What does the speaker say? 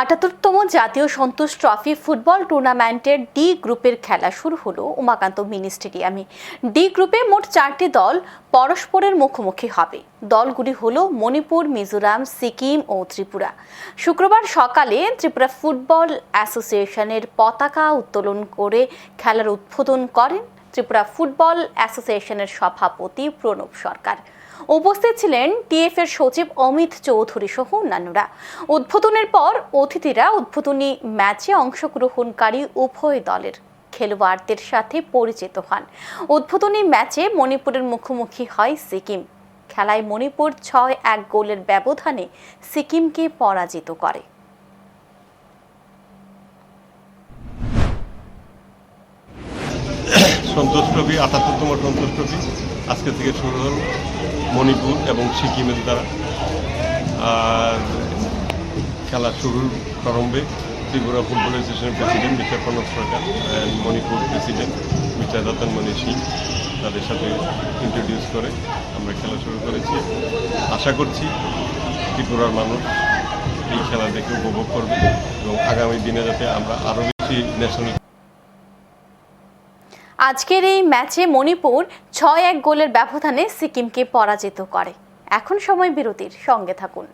আটাত্তরতম জাতীয় Santosh trophy football টুর্নামেন্টের D গ্রুপের খেলা শুরু হলো উমাকান্ত মিনি স্টেডিয়ামে। ডি গ্রুপে মোট চারটি দল পরস্পরের মুখোমুখি হবে। দলগুলি হলো মণিপুর, মিজোরাম, সিকিম ও ত্রিপুরা। শুক্রবার সকালে ত্রিপুরা ফুটবল অ্যাসোসিয়েশনের পতাকা উত্তোলন করে খেলার উদ্বোধন করেন ত্রিপুরা ফুটবল অ্যাসোসিয়েশনের সভাপতি প্রণব সরকার। উপস্থিত ছিলেন টিএফ এর সচিব অমিত চৌধুরী সহ অন্যান্যরা। উদ্বোধনের পর অতিথিরা উদ্বোধনী ম্যাচে অংশগ্রহণকারী উভয় দলের খেলোয়াড়দের সাথে পরিচিত হন। উদ্বোধনী ম্যাচে মণিপুরের মুখোমুখি হয় সিকিম। খেলায় মণিপুর ছয় এক গোলের ব্যবধানে সিকিমকে পরাজিত করে। সন্তোষ ট্রফি আটাত্তরতম সন্তোষ ট্রফি আজকে থেকে শুরু হল মণিপুর এবং সিকিমের দ্বারা। আর খেলা শুরুর প্রারম্ভে ত্রিপুরা ফুটবল অ্যাসোসিয়েশনের president mister Pranab Sarkar and Manipur president mister Ratanmani Singh তাদের সাথে ইন্ট্রোডিউস করে আমরা খেলা শুরু করেছি। আশা করছি ত্রিপুরার মানুষ এই খেলা দেখে উপভোগ করবে এবং আগামী দিনে যাতে আমরা আরও বেশি ন্যাশনাল আজকের এই ম্যাচে মণিপুর ছয় এক গোলের ব্যবধানে সিকিমকে পরাজিত করে। এখন সময় বিরতির সঙ্গে থাকুন।